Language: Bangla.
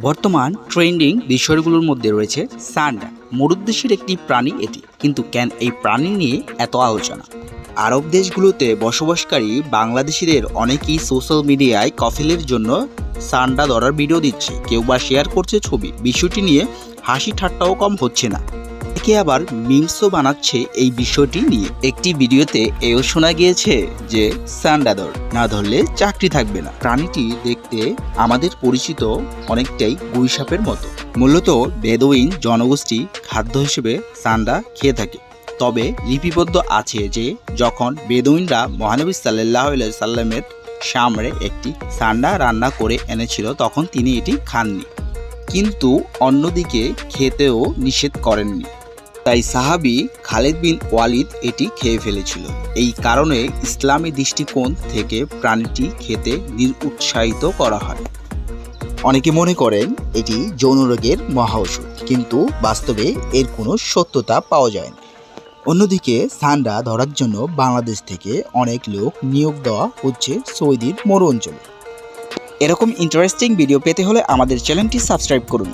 বর্তমান ট্রেন্ডিং বিষয়গুলোর মধ্যে রয়েছে সান্ডা। মরুদ্দেশের একটি প্রাণী এটি। কিন্তু কেন এই প্রাণী নিয়ে এত আলোচনা? আরব দেশগুলোতে বসবাসকারী বাংলাদেশিদের অনেকেই সোশ্যাল মিডিয়ায় কফিলের জন্য সান্ডা ধরার ভিডিও দিচ্ছে। কেউ বা শেয়ার করছে ছবি। বিষয়টি নিয়ে হাসি ঠাট্টাও কম হচ্ছে না। একে আবার মিমসও বানাচ্ছে এই বিষয়টি নিয়ে। একটি ভিডিওতে এও শোনা গিয়েছে যে সান্ডা ধর না ধরলে চাকরি থাকবে না। প্রাণীটি দেখতে আমাদের পরিচিত অনেকটাই গুইসাপের মতো। মূলত বেদুইন জনগোষ্ঠী খাদ্য হিসেবে সান্ডা খেয়ে থাকে। তবে লিপিবদ্ধ আছে যে, যখন বেদুইনরা মহানবী সাল্লাহ সাল্লামের সামনে একটি সান্ডা রান্না করে এনেছিল, তখন তিনি এটি খাননি। কিন্তু অন্যদিকে খেতেও নিষেধ করেননি। তাই সাহাবি খালেদ বিন ওয়ালিদ এটি খেয়ে ফেলেছিল। এই কারণে ইসলামী দৃষ্টিকোণ থেকে প্রাণীটি খেতে নিরুৎসাহিত করা হয়। অনেকে মনে করেন এটি যৌন রোগের মহা ওষুধ, কিন্তু বাস্তবে এর কোনো সত্যতা পাওয়া যায় না অন্যদিকে সান্ডা ধরার জন্য বাংলাদেশ থেকে অনেক লোক নিয়োগ দেওয়া হচ্ছে সৌদির মরু অঞ্চলে। এরকম ইন্টারেস্টিং ভিডিও পেতে হলে আমাদের চ্যানেলটি সাবস্ক্রাইব করুন।